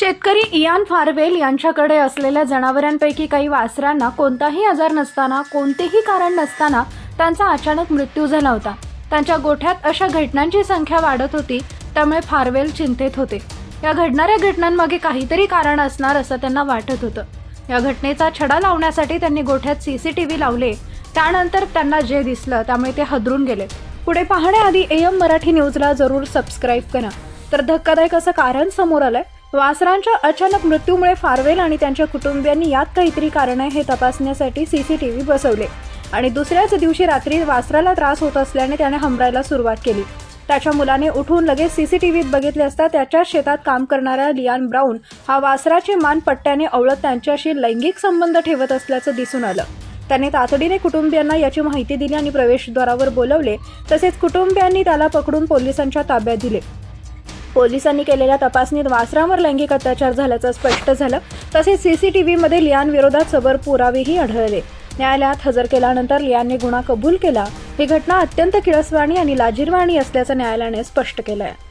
शेतकरी इयान फारवेल यांच्याकडे असलेल्या जनावरांपैकी काही वासरांना कोणताही आजार नसताना कोणतेही कारण नसताना त्यांचा अचानक मृत्यू झाला होता. त्यांच्या गोठ्यात अशा घटनांची संख्या वाढत होती त्यामुळे फारवेल चिंतेत होते. या घडणाऱ्या घटनांमागे काहीतरी कारण असणार असं त्यांना वाटत होतं. या घटनेचा छडा लावण्यासाठी त्यांनी गोठ्यात सी सी टी व्ही लावले. त्यानंतर त्यांना जे दिसलं त्यामुळे ते हदरून गेले. पुढे पाहण्याआधी एम मराठी न्यूजला जरूर सबस्क्राईब करा. तर धक्कादायक असं कारण समोर आलंय. वासरांच्या अचानक मृत्यूमुळे फारवेल आणि त्यांच्या कुटुंबियांनी यात काहीतरी कारण आहे हे तपासण्यासाठी सीसीटीव्ही बसवले. आणि दुसऱ्याच दिवशी रात्री वासराला त्रास होत असल्याने त्याने हमरायला सुरुवात केली. त्याच्या मुलाने उठून लगेच सीसीटीव्हीत बघितले असता त्याच्या शेतात काम करणाऱ्या लियान ब्राऊन हा वासराची मान पट्ट्याने अवळत त्यांच्याशी लैंगिक संबंध ठेवत असल्याचं दिसून आलं. त्याने तातडीने कुटुंबियांना याची माहिती दिली आणि प्रवेशद्वारावर बोलवले. तसेच कुटुंबियांनी त्याला पकडून पोलिसांच्या ताब्यात दिले. पोलिसांनी केलेल्या तपासणीत वासरावर लैंगिक अत्याचार झाल्याचं स्पष्ट झालं. तसेच सीसीटीव्हीमध्ये लियान विरोधात सबर पुरावेही आढळले. न्यायालयात हजर केल्यानंतर लियानने गुन्हा कबूल केला. ही घटना अत्यंत किळसवाणी आणि लाजीरवाणी असल्याचं न्यायालयाने स्पष्ट केलं आहे